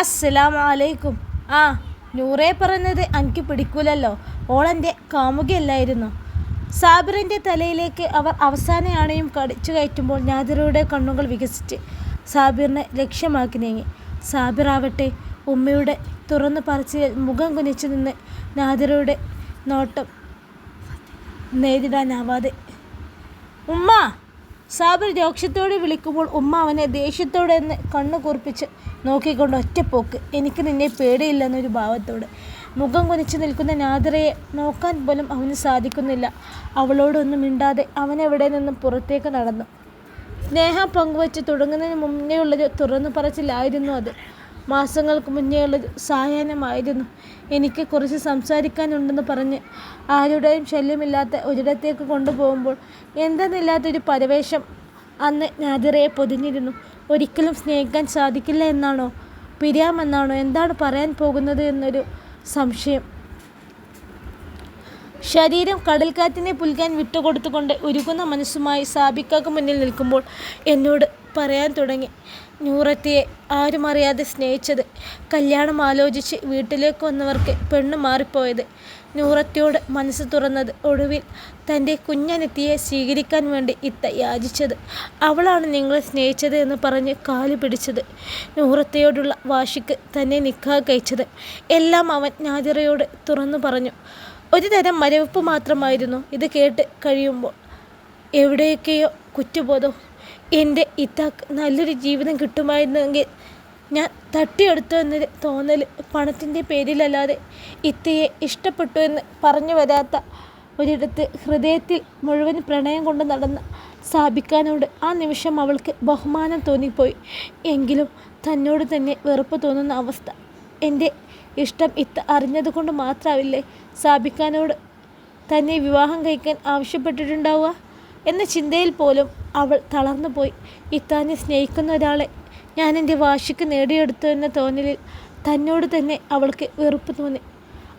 അസ്സലാം അലൈക്കും. ആ നൂറെ പറഞ്ഞത് എനിക്ക് പിടിക്കൂലല്ലോ. ഓളെന്റെ കാമുകയല്ലായിരുന്നു. സാബിറിന്റെ തലയിലേക്ക് അവർ അവസാന ആണയും കടിച്ചു കയറ്റുമ്പോൾ നാദിറയുടെ കണ്ണുകൾ വികസിച്ച് സാബിറിനെ ലക്ഷ്യമാക്കി നീങ്ങി. സാബിറാവട്ടെ ഉമ്മയുടെ തുറന്നു പറിച്ച് മുഖം കുനിച്ചു നിന്ന് നാദിറയുടെ നോട്ടം നേരിടാനാവാതെ. ഉമ്മ സാബിർ രോക്ഷത്തോടെ വിളിക്കുമ്പോൾ ഉമ്മ അവനെ ദേഷ്യത്തോടെ എന്ന് കണ്ണു കുറിപ്പിച്ച് നോക്കിക്കൊണ്ട് ഒറ്റപ്പോക്ക് എനിക്ക് നിന്നെ പേടിയില്ലെന്നൊരു ഭാവത്തോട്. മുഖം കുനിച്ചു നിൽക്കുന്ന നാദിറയെ നോക്കാൻ പോലും അവന് സാധിക്കുന്നില്ല. അവളോടൊന്നും മിണ്ടാതെ അവൻ എവിടെ നിന്നും പുറത്തേക്ക് നടന്നു. സ്നേഹം പങ്കുവച്ച് തുടങ്ങുന്നതിന് മുന്നേ ഉള്ളൊരു തുറന്നു പറച്ചിലായിരുന്നു അത്. മാസങ്ങൾക്ക് മുന്നേ ഉള്ളൊരു സായാഹ്നമായിരുന്നു. എനിക്ക് കുറച്ച് സംസാരിക്കാനുണ്ടെന്ന് പറഞ്ഞ് ആരുടെയും ശല്യമില്ലാത്ത ഒരിടത്തേക്ക് കൊണ്ടുപോകുമ്പോൾ എന്തെന്നില്ലാത്തൊരു പരവേശം അന്ന് നാദിറയെ പൊതിഞ്ഞിരുന്നു. ഒരിക്കലും സ്നേഹിക്കാൻ സാധിക്കില്ല എന്നാണോ? പിരിയാമെന്നാണോ എന്താണ് പറയാൻ പോകുന്നത് എന്നൊരു സംശയം. ശരീരം കടൽക്കാറ്റിനെ പുൽകാൻ വിട്ടുകൊടുത്തുകൊണ്ട് ഉരുകുന്ന മനസ്സുമായി സാബിക്കാക്ക് മുന്നിൽ നിൽക്കുമ്പോൾ എന്നോട് പറയാൻ തുടങ്ങി. നൂറത്തിയെ ആരും അറിയാതെ സ്നേഹിച്ചത് കല്യാണം ആലോചിച്ച് വീട്ടിലേക്ക് വന്നവർക്ക് പെണ്ണ് മാറിപ്പോയത്. നൂറത്തിയോട് മനസ്സ് തുറന്നത് ഒടുവിൽ തന്റെ കുഞ്ഞനെത്തിയെ സ്വീകരിക്കാൻ വേണ്ടി ഇത്ത യാചിച്ചത്. അവളാണ് നിങ്ങളെ സ്നേഹിച്ചത് എന്ന് പറഞ്ഞ് കാലു പിടിച്ചത്. നൂറത്തയോടുള്ള വാശിക്ക് തന്നെ നിക്കാ കഴിച്ചത്. എല്ലാം അവൻ നാദിറയോട് തുറന്നു പറഞ്ഞു. ഒരു തരം മരവിപ്പ് മാത്രമായിരുന്നു ഇത് കേട്ട് കഴിയുമ്പോൾ. എവിടെയൊക്കെയോ കുറ്റബോധം. എന്റെ ഇത്താക്ക് നല്ലൊരു ജീവിതം കിട്ടുമായിരുന്നെങ്കിൽ ഞാൻ തട്ടിയെടുത്തു എന്ന് തോന്നൽ പണത്തിന്റെ പേരിലല്ലാതെ ഇത്തയെ ഇഷ്ടപ്പെട്ടു എന്ന് പറഞ്ഞു വരാത്ത ഒരിടത്ത് ഹൃദയത്തിൽ മുഴുവൻ പ്രണയം കൊണ്ട് നടന്ന സാബിക്കാനോട് ആ നിമിഷം അവൾക്ക് ബഹുമാനം തോന്നിപ്പോയി. എങ്കിലും തന്നോട് തന്നെ വെറുപ്പ് തോന്നുന്ന അവസ്ഥ. എന്റെ ഇഷ്ടം ഇത്ത അറിഞ്ഞതുകൊണ്ട് മാത്രമാവില്ലേ സാബിക്കാനോട് തന്നെ വിവാഹം കഴിക്കാൻ ആവശ്യപ്പെട്ടിട്ടുണ്ടാവുക? എന്ന ചിന്തയിൽ പോലും അവൾ തളർന്നു പോയി ഇത്താനെ സ്നേഹിക്കുന്ന ഒരാളെ ഞാൻ എന്റെ വാശിക്ക് നേടിയെടുത്തു എന്ന തോന്നലിൽ തന്നോട് തന്നെ അവൾക്ക് വെറുപ്പ് തോന്നി.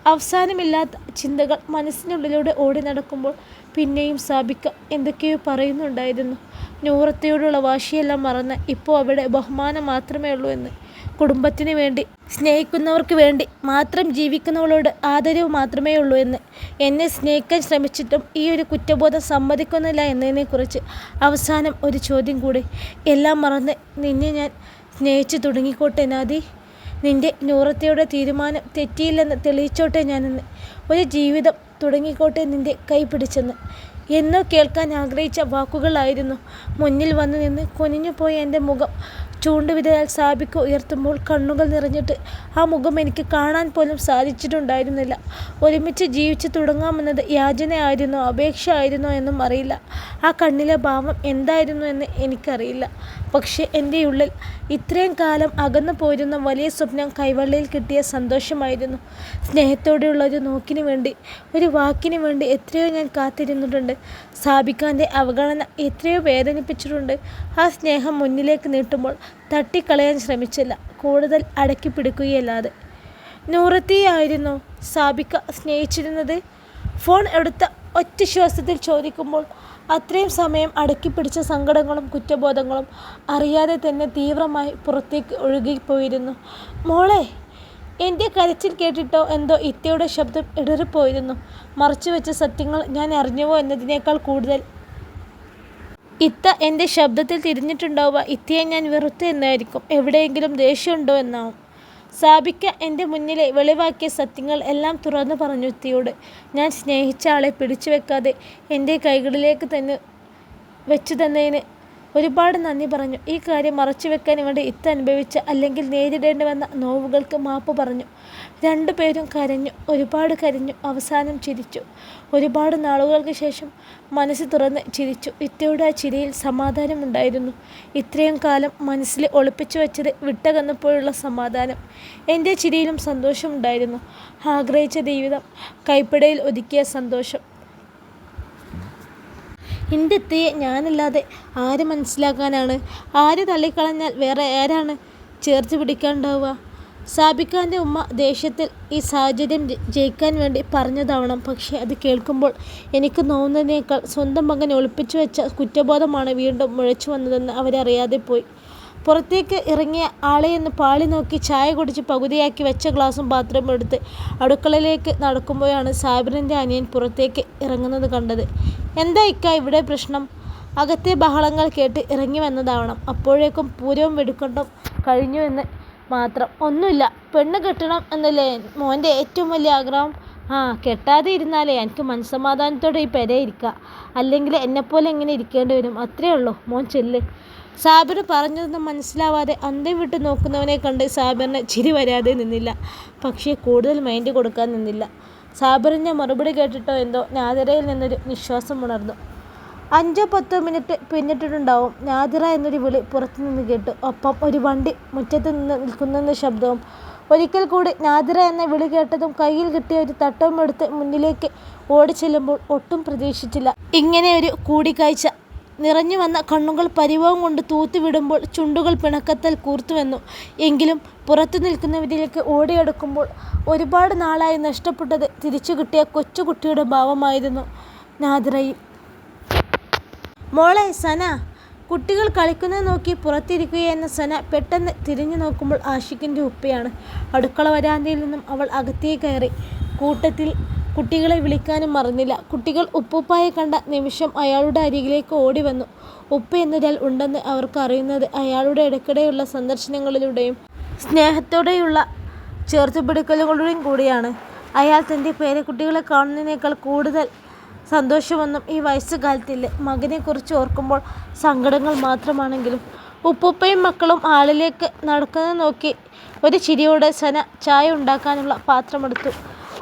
അവസാനമില്ലാത്ത ചിന്തകൾ മനസ്സിനുള്ളിലൂടെ ഓടി നടക്കുമ്പോൾ പിന്നെയും സാബിക്ക എന്തൊക്കെയോ പറയുന്നുണ്ടായിരുന്നു. നൂറത്തയോടുള്ള വാശിയെല്ലാം മറന്ന് ഇപ്പോൾ അവിടെ ബഹുമാനം മാത്രമേ ഉള്ളൂ എന്ന്. കുടുംബത്തിന് വേണ്ടി സ്നേഹിക്കുന്നവർക്ക് വേണ്ടി മാത്രം ജീവിക്കുന്നവളോട് ആദരവ് മാത്രമേ ഉള്ളൂ എന്ന്. എന്നെ സ്നേഹിക്കാൻ ശ്രമിച്ചിട്ടും ഈ ഒരു കുറ്റബോധം സമ്മതിക്കുന്നില്ല എന്നതിനെക്കുറിച്ച് അവസാനം ഒരു ചോദ്യം കൂടി. എല്ലാം മറന്ന് നിന്നെ ഞാൻ സ്നേഹിച്ചു തുടങ്ങിക്കോട്ടെ നാദി. നിന്റെ നൂറത്തയുടെ തീരുമാനം തെറ്റിയില്ലെന്ന് തെളിയിച്ചോട്ടെ ഞാനെന്ന്. ഒരു ജീവിതം തുടങ്ങിക്കോട്ടെ നിന്റെ കൈ പിടിച്ചെന്ന്. എന്നോ കേൾക്കാൻ ആഗ്രഹിച്ച വാക്കുകളായിരുന്നു മുന്നിൽ വന്നു നിന്ന് കുനിഞ്ഞുപോയ എന്റെ മുഖം ചൂണ്ടുവിരലാൽ സാബിക്ക് ഉയർത്തുമ്പോൾ കണ്ണുകൾ നിറഞ്ഞിട്ട് ആ മുഖം എനിക്ക് കാണാൻ പോലും സാധിച്ചിട്ടുണ്ടായിരുന്നില്ല. ഒരുമിച്ച് ജീവിച്ചു തുടങ്ങാമെന്നത് യാചനയായിരുന്നോ അപേക്ഷ ആയിരുന്നോ എന്നും അറിയില്ല. ആ കണ്ണിലെ ഭാവം എന്തായിരുന്നു എന്ന് എനിക്കറിയില്ല. പക്ഷേ എന്റെ ഉള്ളിൽ ഇത്രയും കാലം അകന്നു പോയിരുന്ന വലിയ സ്വപ്നം കൈവള്ളിയിൽ കിട്ടിയ സന്തോഷമായിരുന്നു. സ്നേഹത്തോടെയുള്ള ഒരു നോക്കിന് വേണ്ടി ഒരു വാക്കിന് വേണ്ടി എത്രയോ ഞാൻ കാത്തിരുന്നിട്ടുണ്ട്. സാബിക്കാന്റെ അവഗണന എത്രയോ വേദനിപ്പിച്ചിട്ടുണ്ട്. ആ സ്നേഹം മുന്നിലേക്ക് നീട്ടുമ്പോൾ തട്ടിക്കളയാൻ ശ്രമിച്ചില്ല കൂടുതൽ അടക്കി പിടിക്കുകയല്ലാതെ. നൂറത്തിയായിരുന്നു സാബിക്ക സ്നേഹിച്ചിരുന്നത്. ഫോൺ എടുത്ത ഒറ്റ ശ്വാസത്തിൽ ചോദിക്കുമ്പോൾ അത്രയും സമയം അടക്കി പിടിച്ച സങ്കടങ്ങളും കുറ്റബോധങ്ങളും അറിയാതെ തന്നെ തീവ്രമായി പുറത്തേക്ക് ഒഴുകിപ്പോയിരുന്നു. മോളെ എന്റെ കരച്ചിൽ കേട്ടിട്ടോ എന്തോ ഇത്തയുടെ ശബ്ദം ഇടറിപ്പോയിരുന്നു. മറച്ചുവെച്ച സത്യങ്ങൾ ഞാൻ അറിഞ്ഞുവോ എന്നതിനേക്കാൾ കൂടുതൽ. ഇത്ത എന്റെ ശബ്ദത്തിൽ തിരിഞ്ഞിട്ടുണ്ടാവുക ഇത്തയെ ഞാൻ വെറുത്തു എന്നായിരിക്കും. എവിടെയെങ്കിലും ദേഷ്യമുണ്ടോ എന്നാവും. സാബിക്ക എന്റെ മുന്നിലെ വെളിവാക്കിയ സത്യങ്ങൾ എല്ലാം തുറന്നു പറഞ്ഞു തീയോട് ഞാൻ സ്നേഹിച്ച ആളെ പിടിച്ചു വെക്കാതെ എന്റെ കൈകളിലേക്ക് തന്നെ വെച്ചു തന്നതിന് ഒരുപാട് നന്ദി പറഞ്ഞു. ഈ കാര്യം മറച്ചു വെക്കാൻ വേണ്ടി ഇത്ത അനുഭവിച്ച അല്ലെങ്കിൽ നേരിടേണ്ടി വന്ന നോവുകൾക്ക് മാപ്പ് പറഞ്ഞു. രണ്ടുപേരും കരഞ്ഞു ഒരുപാട് കരഞ്ഞു അവസാനം ചിരിച്ചു. ഒരുപാട് നാളുകൾക്ക് ശേഷം മനസ്സ് തുറന്ന് ചിരിച്ചു. ഇത്തയുടെ ആ ചിരിയിൽ സമാധാനമുണ്ടായിരുന്നു. ഇത്രയും കാലം മനസ്സിൽ ഒളിപ്പിച്ചു വെച്ചത് വിട്ടകന്നപ്പോഴുള്ള സമാധാനം. എന്റെ ചിരിയിലും സന്തോഷമുണ്ടായിരുന്നു. ആഗ്രഹിച്ച ജീവിതം കൈപ്പിടയിൽ ഒതുക്കിയ സന്തോഷം. എന്റെ എത്തിയെ ഞാനല്ലാതെ ആര് മനസ്സിലാക്കാനാണ്? ആര് തള്ളിക്കളഞ്ഞാൽ വേറെ ആരാണ് ചേർത്ത് പിടിക്കാനുണ്ടാവുക സാബിക്കാന്റെ ഉമ്മ ദേഷ്യത്തിൽ ഈ സാഹചര്യം ജയിക്കാൻ വേണ്ടി പറഞ്ഞതാവണം പക്ഷേ അത് കേൾക്കുമ്പോൾ എനിക്ക് നോവുന്നതിനേക്കാൾ സ്വന്തം മകനെ ഒളിപ്പിച്ചു വെച്ച കുറ്റബോധമാണ് വീണ്ടും മുഴച്ചു വന്നതെന്ന് അവരറിയാതെ പോയി പുറത്തേക്ക് ഇറങ്ങിയ എന്ന് പാളി നോക്കി ചായ കുടിച്ച് പകുതിയാക്കി വെച്ച ഗ്ലാസും പാത്രവും എടുത്ത് അടുക്കളയിലേക്ക് നടക്കുമ്പോഴാണ് സാബിറിന്റെ അനിയൻ പുറത്തേക്ക് ഇറങ്ങുന്നത് കണ്ടത്. എന്താ ഇക്ക ഇവിടെ പ്രശ്നം? അകത്തെ ബഹളങ്ങൾ കേട്ട് ഇറങ്ങി വന്നതാവണം. അപ്പോഴേക്കും പൂരവും വെടുക്കൊണ്ടും കഴിഞ്ഞു എന്ന് മാത്രം. ഒന്നുമില്ല പെണ്ണ് കെട്ടണം എന്നല്ലേ മോന്റെ ഏറ്റവും വലിയ ആഗ്രഹം? ആ കെട്ടാതെ ഇരുന്നാലേ എനിക്ക് മനസ്സമാധാനത്തോടെ ഈ പെരേ ഇരിക്കുക അല്ലെങ്കിൽ എന്നെപ്പോലെ എങ്ങനെ ഇരിക്കേണ്ടി വരും. അത്രേ ഉള്ളൂ. മോൻ ചെല്ല്. സാബിറ് പറഞ്ഞതൊന്നും മനസ്സിലാവാതെ അന്തം വിട്ട് നോക്കുന്നവനെ കണ്ട് സാബിറിന് ചിരി വരാതെ നിന്നില്ല. പക്ഷേ കൂടുതൽ മൈൻഡ് കൊടുക്കാൻ നിന്നില്ല. സാബിറിന്റെ മറുപടി കേട്ടിട്ടോ എന്തോ നാദരയിൽ നിന്നൊരു നിശ്വാസം ഉണർന്നു. അഞ്ചോ പത്തോ മിനിറ്റ് പിന്നിട്ടിട്ടുണ്ടാവും. നാദിറ എന്നൊരു വിളി പുറത്തുനിന്ന് കേട്ടു. ഒപ്പം ഒരു വണ്ടി മുറ്റത്ത് നിന്ന് നിൽക്കുന്നെന്ന ശബ്ദവും. ഒരിക്കൽ കൂടി നാദിറ എന്ന വിളി കേട്ടതും കയ്യിൽ കിട്ടിയ ഒരു തട്ടവും എടുത്ത് മുന്നിലേക്ക് ഓടിച്ചെല്ലുമ്പോൾ ഒട്ടും പ്രതീക്ഷിച്ചില്ല ഇങ്ങനെയൊരു കൂടിക്കാഴ്ച. നിറഞ്ഞു വന്ന കണ്ണുകൾ പരിവവും കൊണ്ട് തൂത്തിവിടുമ്പോൾ ചുണ്ടുകൾ പിണക്കത്താൽ കൂർത്തുവന്നു. എങ്കിലും പുറത്തു നിൽക്കുന്നവരിലേക്ക് ഓടിയെടുക്കുമ്പോൾ ഒരുപാട് നാളായി നഷ്ടപ്പെട്ടത് തിരിച്ചു കിട്ടിയ കൊച്ചുകുട്ടിയുടെ ഭാവമായിരുന്നു നാദിറയിൽ. മോളെ സന. കുട്ടികൾ കളിക്കുന്നത് നോക്കി പുറത്തിരിക്കുകയെന്ന സന പെട്ടെന്ന് തിരിഞ്ഞു നോക്കുമ്പോൾ ആഷിഖിന്റെ ഉപ്പയാണ്. അടുക്കള വരാന്തയിൽ നിന്നും അവൾ അകത്തേ കയറി. കൂട്ടത്തിൽ കുട്ടികളെ വിളിക്കാനും മറന്നില്ല. കുട്ടികൾ ഉപ്പുപ്പായെ കണ്ട നിമിഷം അയാളുടെ അരികിലേക്ക് ഓടി വന്നു ഉപ്പ എന്നൊരാൾ ഉണ്ടെന്ന് അവർക്ക് അറിയുന്നത് അയാളുടെ ഇടയ്ക്കിടെയുള്ള സന്ദർശനങ്ങളിലൂടെയും സ്നേഹത്തോടെയുള്ള ചേർത്തുപിടിക്കലുകളിലൂടെയും കൂടിയാണ്. അയാൾ തന്റെ പേരക്കുട്ടികളെ കാണുന്നതിനേക്കാൾ കൂടുതൽ സന്തോഷമൊന്നും ഈ വയസ്സുകാലത്തില്ല. മകനെക്കുറിച്ച് ഓർക്കുമ്പോൾ സങ്കടങ്ങൾ മാത്രമാണെങ്കിലും. ഉപ്പൂപ്പയും മക്കളും ആളിലേക്ക് നടക്കുന്നത് നോക്കി ഒരു ചിരിയോടെ സന ചായ ഉണ്ടാക്കാനുള്ള പാത്രമെടുത്തു.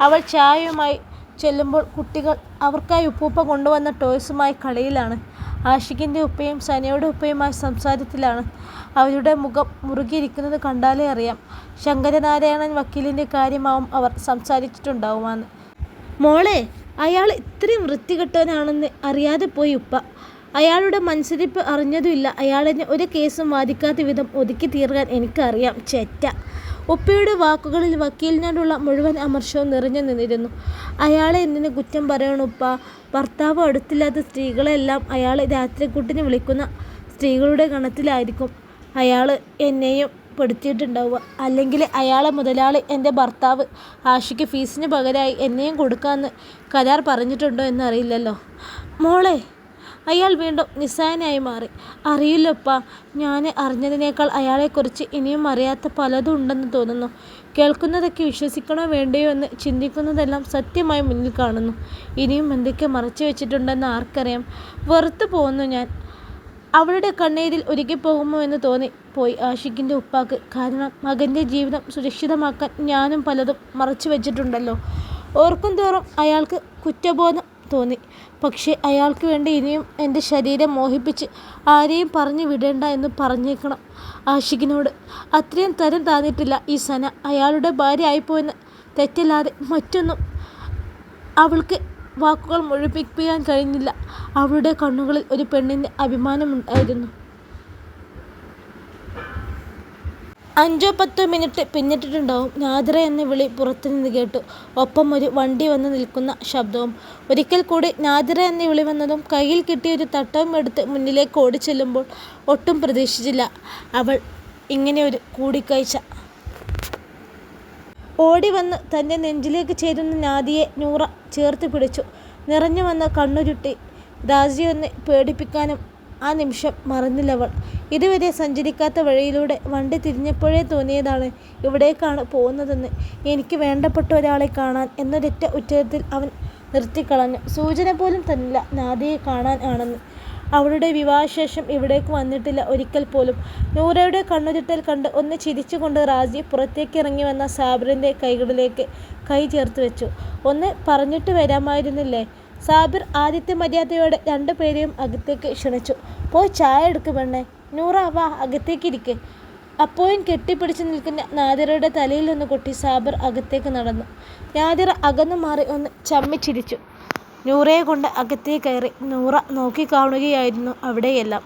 അവൾ ചായയുമായി ചെല്ലുമ്പോൾ കുട്ടികൾ അവർക്കായി ഉപ്പൂപ്പ കൊണ്ടുവന്ന ടോയ്സുമായി കളിയിലാണ്. ആഷിഖിന്റെ ഉപ്പയും സനയുടെ ഉപ്പയുമായി സംസാരത്തിലാണ്. അവരുടെ മുഖം മുറുകിയിരിക്കുന്നത് കണ്ടാലേ അറിയാം ശങ്കരനാരായണൻ വക്കീലിന്റെ കാര്യമാവും അവർ സംസാരിച്ചിട്ടുണ്ടാവുമെന്ന് മോളെ അയാൾ ഇത്രയും വൃത്തികെട്ടവനാണെന്ന് അറിയാതെ പോയി ഉപ്പ. അയാളുടെ മനസ്സിരിപ്പ് അറിഞ്ഞതുമില്ല. അയാളെന്നെ ഒരു കേസും വാദിക്കാത്ത വിധം ഒതുക്കി തീർക്കാൻ എനിക്കറിയാം ചേറ്റ ഉപ്പയുടെ വാക്കുകളിൽ വക്കീലിനോടുള്ള മുഴുവൻ അമർഷവും നിറഞ്ഞു നിന്നിരുന്നു. അയാളെ എന്തിനു കുറ്റം പറയണുപ്പാ. ഭർത്താവ് അടുത്തില്ലാത്ത സ്ത്രീകളെല്ലാം അയാളെ രാത്രിക്കൂട്ടിന് വിളിക്കുന്ന സ്ത്രീകളുടെ ഗണത്തിലായിരിക്കും അയാൾ എന്നെയും പെടുത്തിയിട്ടുണ്ടാവുക. അല്ലെങ്കിൽ അയാളെ മുതലാളി എന്റെ ഭർത്താവ് ആഷിക്ക് ഫീസിന് പകരമായി എന്നെയും കൊടുക്കാമെന്ന് കരാർ പറഞ്ഞിട്ടുണ്ടോ എന്നറിയില്ലല്ലോ മോളെ അയാൾ വീണ്ടും നിസ്സാനായി മാറി. അറിയില്ലപ്പാ ഞാൻ അറിഞ്ഞതിനേക്കാൾ അയാളെക്കുറിച്ച് ഇനിയും അറിയാത്ത പലതും ഉണ്ടെന്ന് തോന്നുന്നു. കേൾക്കുന്നതൊക്കെ വിശ്വസിക്കണോ വേണ്ടയോ എന്ന് ചിന്തിക്കുന്നതെല്ലാം സത്യമായി മുന്നിൽ കാണുന്നു. ഇനിയും എന്തൊക്കെ മറച്ചു വെച്ചിട്ടുണ്ടെന്ന് ആർക്കറിയാം. വെറുത്തു പോകുന്നു ഞാൻ. അവളുടെ കണ്ണീരിൽ ഉരുകിപ്പോകുമോ എന്ന് തോന്നി പോയി ആഷിഖിന്റെ ഉപ്പാക്ക്. കാരണം മകന്റെ ജീവിതം സുരക്ഷിതമാക്കാൻ ഞാനും പലതും മറച്ചു വെച്ചിട്ടുണ്ടല്ലോ ഓർക്കും തോറും അയാൾക്ക് കുറ്റബോധം തോന്നി. പക്ഷേ അയാൾക്ക് വേണ്ടി ഇനിയും എന്റെ ശരീരം മോഹിപ്പിച്ച് ആരെയും പറഞ്ഞു വിടേണ്ട എന്ന് പറഞ്ഞേക്കണം ആഷിഖിനോട്. അത്രയും തരം താന്നിട്ടില്ല ഈ സന. അയാളുടെ ഭാര്യ ആയിപ്പോയെന്ന് തെറ്റല്ലാതെ മറ്റൊന്നും അവൾക്ക് വാക്കുകൾ മുഴുമിപ്പിക്കാൻ കഴിഞ്ഞില്ല. അവളുടെ കണ്ണുകളിൽ ഒരു പെണ്ണിന്റെ അഭിമാനമുണ്ടായിരുന്നു. അഞ്ചോ പത്തോ മിനിറ്റ് പിന്നിട്ടിട്ടുണ്ടാവും. നാദിറ എന്ന വിളി പുറത്തുനിന്ന് കേട്ടു. ഒപ്പം ഒരു വണ്ടി വന്ന് നിൽക്കുന്ന ശബ്ദവും. ഒരിക്കൽ കൂടി നാദിറ എന്ന വിളി വന്നതും കയ്യിൽ കിട്ടിയ ഒരു തട്ടവും എടുത്ത് മുന്നിലേക്ക് ഓടിച്ചെല്ലുമ്പോൾ ഒട്ടും പ്രതീക്ഷിച്ചില്ല അവൾ ഇങ്ങനെ ഇങ്ങനെയൊരു കൂടിക്കാഴ്ച. ഓടിവന്ന് തന്റെ നെഞ്ചിലേക്ക് ചേരുന്ന നാദിയെ നൂറ ചേർത്ത് പിടിച്ചു നിറഞ്ഞു നിറഞ്ഞുവന്ന കണ്ണുരുട്ടി റാസിയൊന്ന് പേടിപ്പിക്കാനും ആ നിമിഷം മറന്നില്ലവൾ. ഇതുവരെ സഞ്ചരിക്കാത്ത വഴിയിലൂടെ വണ്ടി തിരിഞ്ഞപ്പോഴേ തോന്നിയതാണ് ഇവിടേക്കാണ് പോകുന്നതെന്ന് എനിക്ക് വേണ്ടപ്പെട്ട ഒരാളെ കാണാൻ എന്നൊരൊറ്റ ഉച്ചത്തിൽ അവൻ നിർത്തിക്കളഞ്ഞു. സൂചന പോലും തന്നില്ല നാദിയെ കാണാൻ ആണെന്ന്. അവളുടെ വിവാഹശേഷം ഇവിടേക്ക് വന്നിട്ടില്ല ഒരിക്കൽ പോലും. നൂറയുടെ കണ്ണുരുട്ടൽ കണ്ട് ഒന്ന് ചിരിച്ചുകൊണ്ട് പുറത്തേക്ക് ഇറങ്ങി വന്ന സാബിറിന്റെ കൈകളിലേക്ക് കൈ ചേർത്ത് വെച്ചു ഒന്ന് പറഞ്ഞിട്ട് വരാമായിരുന്നില്ലേ. സാബിർ ആദ്യത്തെ മര്യാദയോടെ രണ്ടു പേരെയും അകത്തേക്ക് ക്ഷണിച്ചു. പോയി ചായ എടുക്ക് പെണ്ണേ. നൂറ വാ അകത്തേക്ക് ഇരിക്ക്. അപ്പോയും കെട്ടിപ്പിടിച്ച് നിൽക്കുന്ന നാദിറയുടെ തലയിൽ നിന്ന് കൊട്ടി സാബിർ അകത്തേക്ക് നടന്നു. നാദിറ അകന്നു മാറി ഒന്ന് ചമ്മിച്ചിരിച്ചു. നൂറയെ കൊണ്ട് അകത്തേ കയറി. നൂറ നോക്കിക്കാണുകയായിരുന്നു അവിടെയെല്ലാം.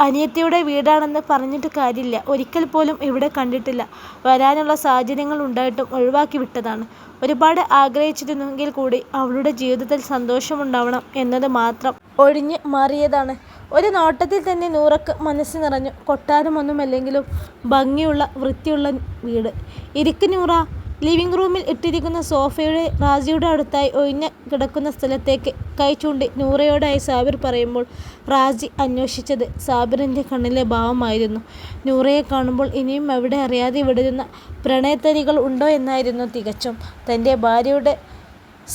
അനിയത്തിയുടെ വീടാണെന്ന് പറഞ്ഞിട്ട് കാര്യമില്ല. ഒരിക്കൽ പോലും ഇവിടെ കണ്ടിട്ടില്ല. വരാനുള്ള സാഹചര്യങ്ങൾ ഉണ്ടായിട്ടും ഒഴിവാക്കി വിട്ടതാണ്. ഒരുപാട് ആഗ്രഹിച്ചിരുന്നെങ്കിൽ കൂടി അവളുടെ ജീവിതത്തിൽ സന്തോഷമുണ്ടാവണം എന്നത് മാത്രം ഒഴിഞ്ഞ് മാറിയതാണ്. ഒരു നോട്ടത്തിൽ തന്നെ നൂറക്ക് മനസ്സ് നിറഞ്ഞു. കൊട്ടാരമൊന്നുമല്ലെങ്കിലും ഭംഗിയുള്ള വൃത്തിയുള്ള വീട്. ഇരിക്കു നൂറാ. " ലിവിങ് റൂമിൽ ഇട്ടിരിക്കുന്ന സോഫയുടെ റാജിയുടെ അടുത്തായി ഒഴിഞ്ഞ കിടക്കുന്ന സ്ഥലത്തേക്ക് കൈ ചൂണ്ടി നൂറയോടായി സാബിർ പറയുമ്പോൾ റാജി അന്വേഷിച്ചത് സാബിറിന്റെ കണ്ണിലെ ഭാവമായിരുന്നു. നൂറയെ കാണുമ്പോൾ ഇനിയും അവിടെ അറിയാതെ വിടരുന്ന പ്രണയത്തരികൾ ഉണ്ടോ എന്നായിരുന്നു തികച്ചും. തന്റെ ഭാര്യയുടെ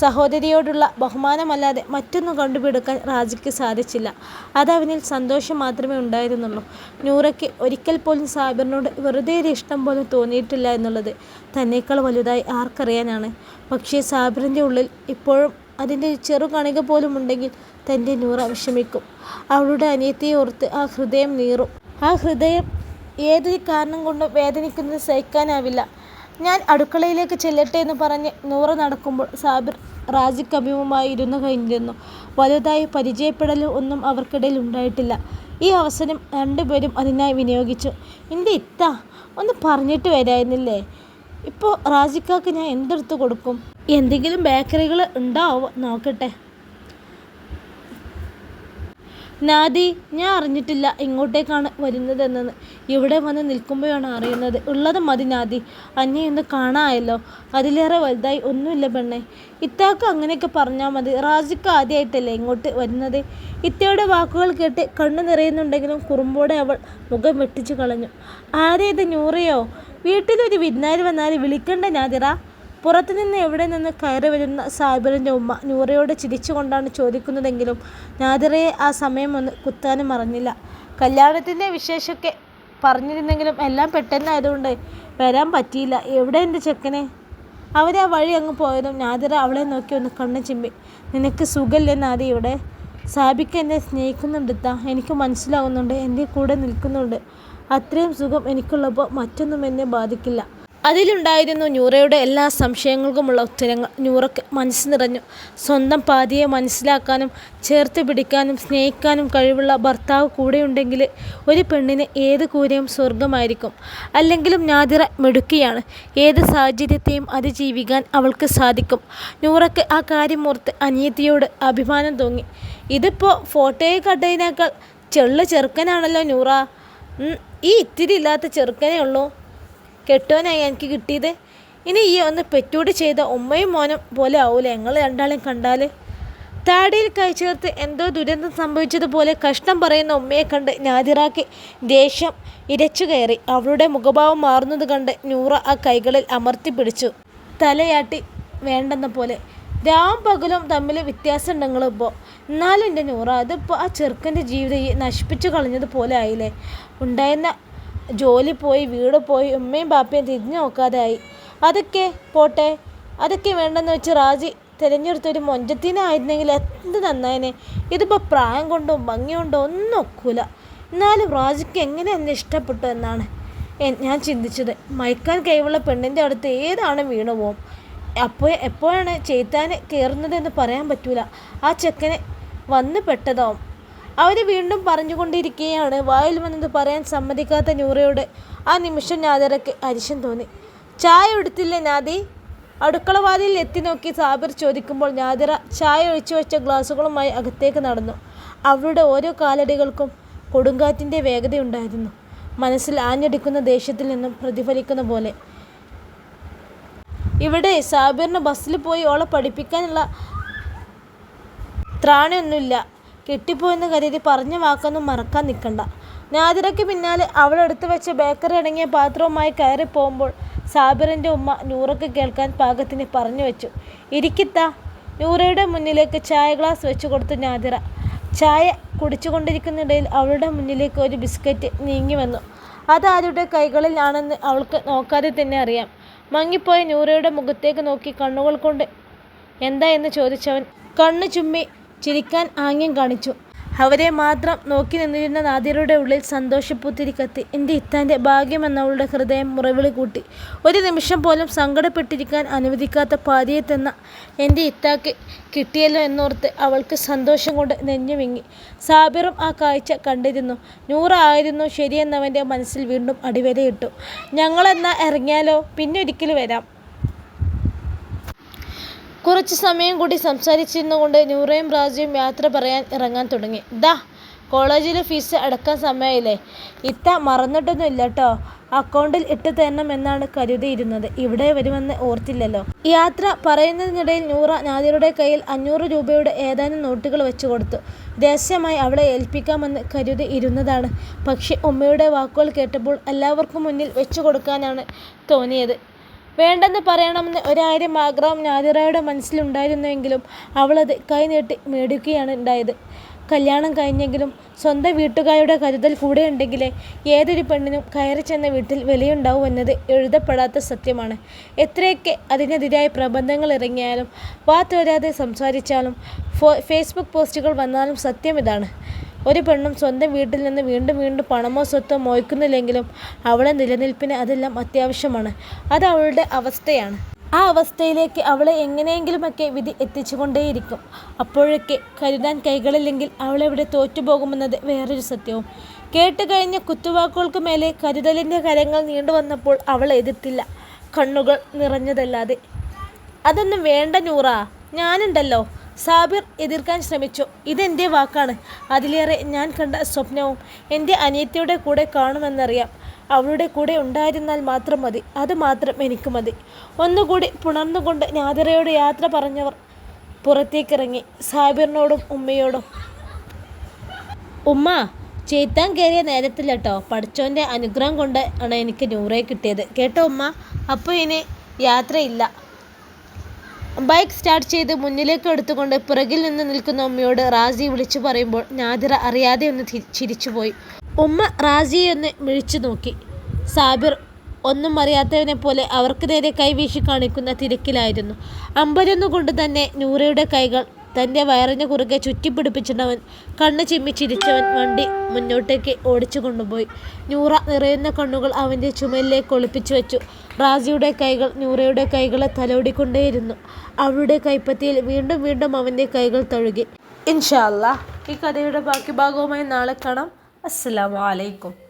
സഹോദരിയോടുള്ള ബഹുമാനമല്ലാതെ മറ്റൊന്നും കണ്ടുപിടുക്കാൻ റാജിക്ക് സാധിച്ചില്ല. അതവനിൽ സന്തോഷം മാത്രമേ ഉണ്ടായിരുന്നുള്ളൂ. നൂറയ്ക്ക് ഒരിക്കൽ പോലും സാബിറിനോട് വെറുതെ ഒരു ഇഷ്ടം പോലും തോന്നിയിട്ടില്ല എന്നുള്ളത് തന്നേക്കാൾ വലുതായി ആർക്കറിയാനാണ്. പക്ഷേ സാബിറിന്റെ ഉള്ളിൽ ഇപ്പോഴും അതിന്റെ ഒരു പോലും ഉണ്ടെങ്കിൽ തന്റെ നൂറ വിഷമിക്കും. അവളുടെ അനിയത്തിയെ ഓർത്ത് ആ ഹൃദയം നീറും. ആ ഹൃദയം ഏതൊരു കാരണം കൊണ്ടും വേദനിക്കുന്നത് സഹിക്കാനാവില്ല. "ഞാൻ അടുക്കളയിലേക്ക് ചെല്ലട്ടെ" എന്ന് പറഞ്ഞ് നൂറ നടക്കുമ്പോൾ സാബിർ റാജിക്കഭിമുഖമായി ഇരുന്നു കഴിഞ്ഞിരുന്നു. വലുതായി പരിചയപ്പെടലോ ഒന്നും അവർക്കിടയിൽ ഉണ്ടായിട്ടില്ല. ഈ അവസരം രണ്ടുപേരും അതിനായി വിനിയോഗിച്ചു. എന്റെ ഇത്താ, ഒന്ന് പറഞ്ഞിട്ട് വരായിരുന്നില്ലേ? ഇപ്പോൾ റാജിക്കാക്ക് ഞാൻ എന്തെടുത്ത് കൊടുക്കും? എന്തെങ്കിലും ബേക്കറികൾ ഉണ്ടാവോ നോക്കട്ടെ. നാദി, ഞാൻ അറിഞ്ഞിട്ടില്ല ഇങ്ങോട്ടേക്കാണ് വരുന്നതെന്നത് ഇവിടെ വന്ന് നിൽക്കുമ്പോഴാണ് അറിയുന്നത്. ഉള്ളത് മതി നാദി. അന്നെയൊന്ന് കാണായല്ലോ. അതിലേറെ വലുതായി ഒന്നുമില്ല പെണ്ണെ ഇത്താക്ക് അങ്ങനെയൊക്കെ പറഞ്ഞാൽ മതി. റാസിക്ക് ആദ്യമായിട്ടല്ലേ ഇങ്ങോട്ട് വരുന്നത്? ഇത്തയുടെ വാക്കുകൾ കേട്ട് കണ്ണു നിറയുന്നുണ്ടെങ്കിലും കുറുമ്പോടെ അവൾ മുഖം വെട്ടിച്ചു കളഞ്ഞു. ആരേത് നൂറയോ? വീട്ടിലൊരു വിരുന്നാർ വന്നാൽ വിളിക്കണ്ടേ നാദിറാ? " പുറത്തുനിന്ന് എവിടെ നിന്ന് കയറി വരുന്ന സാബിറിന്റെ ഉമ്മ നൂറയോട് ചിരിച്ചുകൊണ്ടാണ് ചോദിക്കുന്നതെങ്കിലും നാദിറയെ ആ സമയം ഒന്ന് കുത്താനും അറിഞ്ഞില്ല കല്യാണത്തിന്റെ വിശേഷമൊക്കെ പറഞ്ഞിരുന്നെങ്കിലും എല്ലാം പെട്ടെന്നായതുകൊണ്ട് വരാൻ പറ്റിയില്ല. എവിടെ എന്റെ ചെക്കനെ അവരെ ആ വഴി അങ്ങ് പോയതും നാദിറ അവളെ നോക്കി ഒന്ന് കണ്ണ് ചിമ്പി "നിനക്ക് സുഖമില്ലേ നാദി ഇവിടെ? സാബിക്ക് എന്നെ സ്നേഹിക്കുന്നുണ്ടിത്താ. എനിക്ക് മനസ്സിലാവുന്നുണ്ട്. എന്റെ കൂടെ നിൽക്കുന്നുണ്ട്. അത്രയും സുഖം എനിക്കുള്ളപ്പോൾ മറ്റൊന്നും എന്നെ ബാധിക്കില്ല. " അതിലുണ്ടായിരുന്നു ന്യൂറയുടെ എല്ലാ സംശയങ്ങൾക്കുമുള്ള ഉത്തരങ്ങൾ. ന്യൂറയ്ക്ക് മനസ്സ് നിറഞ്ഞു. സ്വന്തം പാതിയെ മനസ്സിലാക്കാനും ചേർത്ത് പിടിക്കാനും സ്നേഹിക്കാനും കഴിവുള്ള ഭർത്താവ് കൂടെയുണ്ടെങ്കിൽ ഒരു പെണ്ണിന് ഏത് കൂരയും സ്വർഗമായിരിക്കും. അല്ലെങ്കിലും നാദിറ മിടുക്കിയാണ്. ഏത് സാഹചര്യത്തെയും അതിജീവിക്കാൻ അവൾക്ക് സാധിക്കും. ന്യൂറയ്ക്ക് ആ കാര്യമോർത്ത് അനിയത്തിയോട് അഭിമാനം തോന്നി. ഇതിപ്പോൾ ഫോട്ടോയെ കണ്ടതിനേക്കാൾ ചെള്ള ചെറുക്കനാണല്ലോ ന്യൂറ " ഈ ഇത്തിരി ഇല്ലാത്ത ചെറുക്കനേ ഉള്ളൂ കെട്ടിയോനായി എനിക്ക് കിട്ടിയത്. ഇനി ഈ ഒന്ന് പെറ്റൂടി ചെയ്ത ഉമ്മയും മോനും പോലെ ആവൂല ഞങ്ങൾ രണ്ടാളെയും കണ്ടാൽ " താടിയിൽ കൈ ചേർത്ത് എന്തോ ദുരന്തം സംഭവിച്ചതുപോലെ കഷ്ടം പറയുന്ന ഉമ്മയെ കണ്ട് ഞാതിറാക്കി ദേഷ്യം ഇരച്ചു കയറി അവളുടെ മുഖഭാവം മാറുന്നത് കണ്ട് നൂറ ആ കൈകളിൽ അമർത്തി പിടിച്ചു തലയാട്ടി വേണ്ടെന്ന പോലെ. "രാവും പകലും തമ്മിൽ വ്യത്യാസമുണ്ടെങ്കിലിപ്പോൾ. എന്നാലും എന്റെ നൂറ അതിപ്പോൾ ആ ചെറുക്കന്റെ ജീവിതം നശിപ്പിച്ചു കളഞ്ഞതുപോലെ ആയില്ലേ. ഉണ്ടായിരുന്ന ജോലി പോയി, വീട് പോയി, ഉമ്മയും ബാപ്പയും തിരിഞ്ഞു നോക്കാതെ ആയി. അതൊക്കെ പോട്ടെ. അതൊക്കെ വേണ്ടെന്ന് വെച്ച് റാജി തിരഞ്ഞെടുത്തൊരു ഒരു മൊഞ്ചത്തീനെ ആയിരുന്നെങ്കിൽ എന്ത് നന്നായനെ ഇതിപ്പോൾ പ്രായം കൊണ്ടോ ഭംഗി കൊണ്ടോ ഒന്നും ഒക്കൂല. എന്നാലും റാജിക്ക് എങ്ങനെ എന്നെ ഇഷ്ടപ്പെട്ടു എന്നാണ് ഞാൻ ചിന്തിച്ചത്. മയക്കാൻ കഴിവുള്ള പെണ്ണിന്റെ അടുത്ത് ഏതാണ് വീണു പോവും അപ്പോൾ എപ്പോഴാണ് ചെയ്ത്താന് കയറുന്നതെന്ന് പറയാൻ പറ്റൂല. ആ ചെക്കനെ വന്ന് പെട്ടതാവും. " അവർ വീണ്ടും പറഞ്ഞുകൊണ്ടിരിക്കുകയാണ് വായിൽ വന്നത് പറയാൻ സമ്മതിക്കാത്ത നൂറയോട് ആ നിമിഷം നാദിറയ്ക്ക് അരിശം തോന്നി. "ചായ എടുത്തില്ലേ നാദി? " എത്തി നോക്കി സാബിർ ചോദിക്കുമ്പോൾ നാദിറ ചായ ഒഴിച്ചു വെച്ച ഗ്ലാസുകളുമായി അകത്തേക്ക് നടന്നു. അവളുടെ ഓരോ കാലടികൾക്കും കൊടുങ്കാറ്റിന്റെ വേഗതയുണ്ടായിരുന്നു. മനസ്സിൽ ആഞ്ഞടിക്കുന്ന ദേഷ്യത്തിൽ നിന്നും പ്രതിഫലിക്കുന്ന പോലെ. "ഇവിടെ സാബിറിന് ബസ്സിൽ പോയി ഓളെ പഠിപ്പിക്കാനുള്ള ത്രാണിയൊന്നുല്ല. കെട്ടിപ്പോയെന്ന് കരുതി പറഞ്ഞ വാക്കൊന്നും മറക്കാൻ നിൽക്കണ്ട " നാദിറയ്ക്ക് പിന്നാലെ അവൾ എടുത്തു വെച്ച ബേക്കറി അടങ്ങിയ പാത്രവുമായി കയറി പോകുമ്പോൾ സാബിറിന്റെ ഉമ്മ നൂറയ്ക്ക് കേൾക്കാൻ പാകത്തിന് പറഞ്ഞു വെച്ചു. ഇരിക്കിത്ത " നൂറയുടെ മുന്നിലേക്ക് ചായ ഗ്ലാസ് വെച്ചു കൊടുത്തു നാദിറ. ചായ കുടിച്ചുകൊണ്ടിരിക്കുന്നിടയിൽ അവളുടെ മുന്നിലേക്ക് ഒരു ബിസ്ക്കറ്റ് നീങ്ങി വന്നു അതാരുടെ കൈകളിലാണെന്ന് അവൾക്ക് നോക്കാതെ തന്നെ അറിയാം. മങ്ങിപ്പോയ നൂറയുടെ മുഖത്തേക്ക് നോക്കി കണ്ണുകൾ കൊണ്ട് എന്താ എന്ന് ചോദിച്ചവൻ കണ്ണു ചിമ്മി ചിരിക്കാൻ ആംഗ്യം കാണിച്ചു. അവരെ മാത്രം നോക്കി നിന്നിരുന്ന നാദിറയുടെ ഉള്ളിൽ സന്തോഷപ്പൂത്തിരി കത്തി. എന്റെ ഇത്താന്റെ ഭാഗ്യമെന്നവളുടെ ഹൃദയം മുറവിളി കൂട്ടി. ഒരു നിമിഷം പോലും സങ്കടപ്പെട്ടിരിക്കാൻ അനുവദിക്കാത്ത പാതിയെ തന്ന എന്റെ ഇത്താക്ക് കിട്ടിയല്ലോ എന്നോർത്ത് അവൾക്ക് സന്തോഷം കൊണ്ട് നെഞ്ഞു വിങ്ങി. സാബിറും ആ കാഴ്ച കണ്ടിരുന്നു. നൂറായിരുന്നു ശരിയെന്നവന്റെ മനസ്സിൽ വീണ്ടും അടിവരയിട്ടു. "ഞങ്ങളെന്നാ പിന്നെ പിന്നൊരിക്കൽ വരാം. കുറച്ച് സമയം കൂടി സംസാരിച്ചിരുന്നുകൊണ്ട് നൂറയും റാസിയും യാത്ര പറയാൻ ഇറങ്ങാൻ തുടങ്ങി. ദാ കോളേജിലെ ഫീസ് അടക്കാൻ സമയമില്ലേ ഇത്ത മറന്നിട്ടൊന്നുമില്ല കേട്ടോ അക്കൗണ്ടിൽ ഇട്ട് തരണം എന്നാണ് കരുതിയിരുന്നത്. ഇവിടെ വരുമെന്ന് ഓർത്തില്ലല്ലോ. യാത്ര പറയുന്നതിനിടയിൽ നൂറ നാദിയുടെ കയ്യിൽ അഞ്ഞൂറ് രൂപയുടെ ഏതാനും നോട്ടുകൾ വെച്ചുകൊടുത്തു. രഹസ്യമായി അവളെ ഏൽപ്പിക്കാമെന്ന് കരുതി ഇരുന്നതാണ്. പക്ഷേ ഉമ്മയുടെ വാക്കുകൾ കേട്ടപ്പോൾ എല്ലാവർക്കും മുന്നിൽ വെച്ചു കൊടുക്കാനാണ് തോന്നിയത്. വേണ്ടെന്ന് പറയണമെന്ന് ഒരായിരം ആഗ്രഹം നാദിറയുടെ മനസ്സിലുണ്ടായിരുന്നുവെങ്കിലും അവളത് കൈനീട്ടി മേടിക്കുകയാണ് ഉണ്ടായത്. കല്യാണം കഴിഞ്ഞെങ്കിലും സ്വന്തം വീട്ടുകാരുടെ കരുതൽ കൂടെ ഉണ്ടെങ്കിലേ ഏതൊരു പെണ്ണിനും കയറി ചെന്ന വീട്ടിൽ വിലയുണ്ടാവും എന്നത് എഴുതപ്പെടാത്ത സത്യമാണ്. എത്രയൊക്കെ അതിനെതിരായ പ്രബന്ധങ്ങൾ ഇറങ്ങിയാലും വാ തോരാതെ സംസാരിച്ചാലും ഫേസ്ബുക്ക് പോസ്റ്റുകൾ വന്നാലും സത്യം ഇതാണ്. ഒരു പെണ്ണും സ്വന്തം വീട്ടിൽ നിന്ന് വീണ്ടും വീണ്ടും പണമോ സ്വത്തോ മോഹിക്കുന്നില്ലെങ്കിലും അവളെ നിലനിൽപ്പിന് അതെല്ലാം അത്യാവശ്യമാണ്. അത് അവളുടെ അവസ്ഥയാണ്. ആ അവസ്ഥയിലേക്ക് അവളെ എങ്ങനെയെങ്കിലുമൊക്കെ വിധി എത്തിച്ചുകൊണ്ടേയിരിക്കും. അപ്പോഴൊക്കെ കരുതാൻ കൈകളില്ലെങ്കിൽ അവളെവിടെ തോറ്റുപോകുമെന്നത് വേറൊരു സത്യവും. കേട്ടുകഴിഞ്ഞ കുത്തുവാക്കുകൾക്ക് മേലെ കരുതലിന്റെ കരങ്ങൾ നീണ്ടുവന്നപ്പോൾ അവൾ എതിർത്തില്ല. കണ്ണുകൾ നിറഞ്ഞതല്ലാതെ. അതൊന്നും വേണ്ട നൂറാ. ഞാനുണ്ടല്ലോ. സാബിർ എതിർക്കാൻ ശ്രമിച്ചു. ഇതെന്റെ വാക്കാണ്. അതിലേറെ ഞാൻ കണ്ട സ്വപ്നവും എന്റെ അനിയത്തിയുടെ കൂടെ കാണുമെന്നറിയാം. അവളുടെ കൂടെ ഉണ്ടായിരുന്നാൽ മാത്രം മതി. അത് മാത്രം എനിക്ക് മതി. ഒന്നുകൂടി പുണർന്നുകൊണ്ട് ഞാതിറയോട് യാത്ര പറഞ്ഞവർ പുറത്തേക്കിറങ്ങി. സാബിറിനോടും ഉമ്മയോടും. ഉമ്മ ചെയ്ത്താൻ കേറിയ നേരത്തിലട്ടോ. പഠിച്ചോന്റെ അനുഗ്രഹം കൊണ്ട് ആണ് എനിക്ക് നൂറേ കിട്ടിയത്. കേട്ടോ ഉമ്മ അപ്പോൾ ഇനി യാത്രയില്ല. ബൈക്ക് സ്റ്റാർട്ട് ചെയ്ത് മുന്നിലേക്ക് എടുത്തുകൊണ്ട് പിറകിൽ നിന്ന് നിൽക്കുന്ന ഉമ്മയോട് റാസി വിളിച്ചു പറയുമ്പോൾ നാദിറ അറിയാതെ ഒന്ന് ചിരിച്ചുപോയി. ഉമ്മ റാസിയെ ഒന്ന് വിളിച്ചു നോക്കി സാബിർ ഒന്നും അറിയാത്തവനെ പോലെ അവർക്ക് നേരെ കൈവീശി വീശിക്കാണിക്കുന്ന തിരക്കിലായിരുന്നു. അമ്പരന്നുകൊണ്ട് തന്നെ നൂറയുടെ കൈകൾ തന്റെ വയറിന് കുറുകെ ചുറ്റിപ്പിടിപ്പിച്ചിട്ടവൻ കണ്ണ് ചിമ്മി ചിരിച്ചവൻ വണ്ടി മുന്നോട്ടേക്ക് ഓടിച്ചു കൊണ്ടുപോയി നൂറ നിറയുന്ന കണ്ണുകൾ അവന്റെ ചുമലിലേക്ക് ഒളിപ്പിച്ചു വെച്ചു റാസിയുടെ കൈകൾ നൂറയുടെ കൈകളെ തലോടിക്കൊണ്ടേയിരുന്നു. അവളുടെ കൈപ്പത്തിയിൽ വീണ്ടും വീണ്ടും അവന്റെ കൈകൾ തഴുകി. ഇൻഷാല്ല ഈ കഥയുടെ ബാക്കി ഭാഗവുമായി നാളെ കാണാം. അസ്സാം അലൈക്കും.